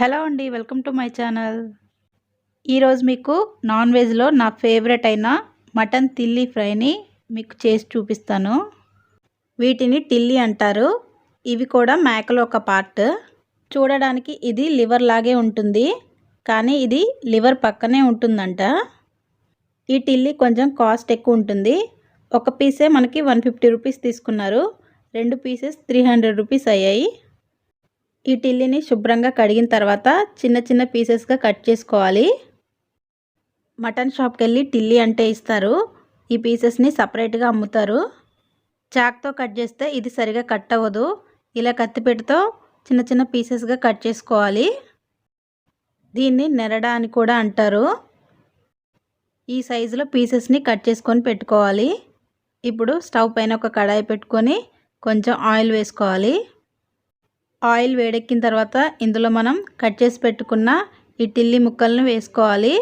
Hello అండి welcome to my channel. ఈరోజు మీకు నాన్ వెజ్లో నా ఫేవరెట్ అయిన మటన్ తిల్లి ఫ్రైని మీకు చేసి చూపిస్తాను. వీటిని టిల్లి అంటారు. ఇవి కూడా మేకలో ఒక పార్ట్. చూడడానికి ఇది లివర్ లాగే ఉంటుంది. కానీ ఇది లివర్ పక్కనే ఉంటుందంట. ఈ టిల్లీ కొంచెం కాస్ట్ ఎక్కువ ఉంటుంది. ఒక పీసే మనకి వన్ ఫిఫ్టీ రూపీస్ తీసుకున్నారు. రెండు పీసెస్ త్రీ హండ్రెడ్ రూపీస్ అయ్యాయి. ఈ టిల్లిని శుభ్రంగా కడిగిన తర్వాత చిన్న చిన్న పీసెస్గా కట్ చేసుకోవాలి. మటన్ షాప్కి వెళ్ళి టిల్లి అంటే ఇస్తారు. ఈ పీసెస్ని సపరేట్గా అమ్ముతారు. చాక్తో కట్ చేస్తే ఇది సరిగా కట్ అవ్వదు. ఇలా కత్తిపెట్టుతో చిన్న చిన్న పీసెస్గా కట్ చేసుకోవాలి. దీన్ని నెరడా అని కూడా అంటారు. ఈ సైజులో పీసెస్ని కట్ చేసుకొని పెట్టుకోవాలి. ఇప్పుడు స్టవ్ పైన ఒక కడాయి పెట్టుకొని కొంచెం ఆయిల్ వేసుకోవాలి. ఆయిల్ వేడెక్కిన తర్వాత ఇందులో మనం కట్ చేసి పెట్టుకున్న ఈ టిల్లి ముక్కలను వేసుకోవాలి.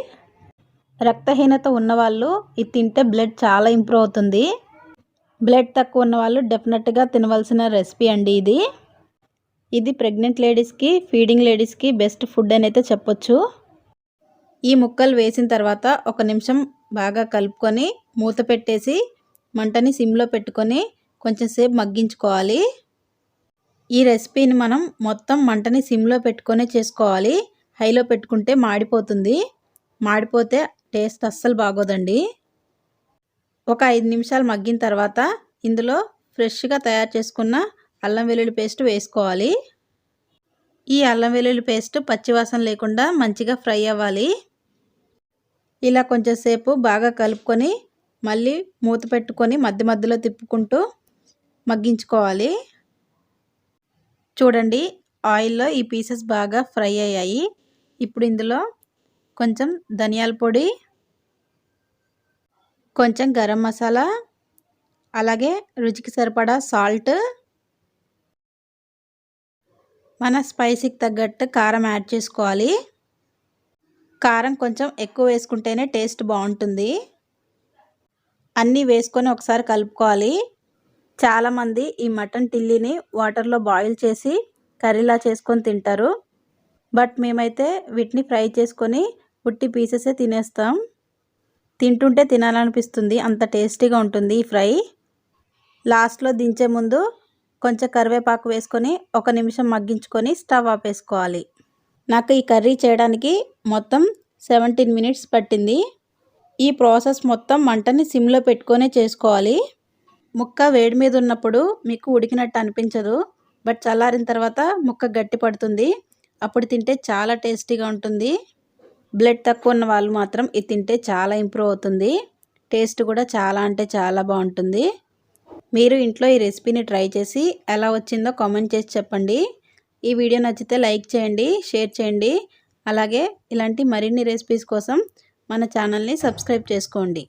రక్తహీనత ఉన్నవాళ్ళు ఇది తింటే బ్లడ్ చాలా ఇంప్రూవ్ అవుతుంది. బ్లడ్ తక్కువ ఉన్నవాళ్ళు డెఫినెట్గా తినవలసిన రెసిపీ అండి ఇది. ఇది ప్రెగ్నెంట్ లేడీస్కి ఫీడింగ్ లేడీస్కి బెస్ట్ ఫుడ్ అని అయితే చెప్పొచ్చు. ఈ ముక్కలు వేసిన తర్వాత ఒక నిమిషం బాగా కలుపుకొని మూత పెట్టేసి మంటని సిమ్లో పెట్టుకొని కొంచెంసేపు మగ్గించుకోవాలి. ఈ రెసిపీని మనం మొత్తం మంటని సిమ్లో పెట్టుకొనే చేసుకోవాలి. హైలో పెట్టుకుంటే మాడిపోతుంది. మాడిపోతే టేస్ట్ అస్సలు బాగోదండి. ఒక ఐదు నిమిషాలు మగ్గిన తర్వాత ఇందులో ఫ్రెష్గా తయారు చేసుకున్న అల్లం వెల్లుల్లి పేస్ట్ వేసుకోవాలి. ఈ అల్లం వెల్లుల్లి పేస్ట్ పచ్చివాసన లేకుండా మంచిగా ఫ్రై అవ్వాలి. ఇలా కొంచెంసేపు బాగా కలుపుకొని మళ్ళీ మూత పెట్టుకొని మధ్య మధ్యలో తిప్పుకుంటూ మగ్గించుకోవాలి. చూడండి ఆయిల్లో ఈ పీసెస్ బాగా ఫ్రై అయ్యాయి. ఇప్పుడు ఇందులో కొంచెం ధనియాల పొడి కొంచెం గరం మసాలా అలాగే రుచికి సరిపడా సాల్ట్ మన స్పైసీకి తగ్గట్టు కారం యాడ్ చేసుకోవాలి. కారం కొంచెం ఎక్కువ వేసుకుంటేనే టేస్ట్ బాగుంటుంది. అన్నీ వేసుకొని ఒకసారి కలుపుకోవాలి. చాలామంది ఈ మటన్ టిల్లీని వాటర్లో బాయిల్ చేసి కర్రీలా చేసుకొని తింటారు. బట్ మేమైతే వీటిని ఫ్రై చేసుకొని ఉట్టి పీసెసే తినేస్తాం. తింటుంటే తినాలనిపిస్తుంది. అంత టేస్టీగా ఉంటుంది ఈ ఫ్రై. లాస్ట్లో దించే ముందు కొంచెం కరివేపాకు వేసుకొని ఒక నిమిషం మగ్గించుకొని స్టవ్ ఆపేసుకోవాలి. నాకు ఈ కర్రీ చేయడానికి మొత్తం సెవెంటీన్ మినిట్స్ పట్టింది. ఈ ప్రాసెస్ మొత్తం మంటని సిమ్లో పెట్టుకొనే చేసుకోవాలి. ముక్క వేడి మీద ఉన్నప్పుడు మీకు ఉడికినట్టు అనిపించదు బట్ చల్లారిన తర్వాత ముక్క గట్టి పడుతుంది. అప్పుడు తింటే చాలా టేస్టీగా ఉంటుంది. బ్లడ్ తక్కువ ఉన్న వాళ్ళు మాత్రం ఇది తింటే చాలా ఇంప్రూవ్ అవుతుంది. టేస్ట్ కూడా చాలా అంటే చాలా బాగుంటుంది. మీరు ఇంట్లో ఈ రెసిపీని ట్రై చేసి ఎలా వచ్చిందో కామెంట్ చేసి చెప్పండి. ఈ వీడియో నచ్చితే లైక్ చేయండి షేర్ చేయండి. అలాగే ఇలాంటి మరిన్ని రెసిపీస్ కోసం మన ఛానల్ని సబ్స్క్రైబ్ చేసుకోండి.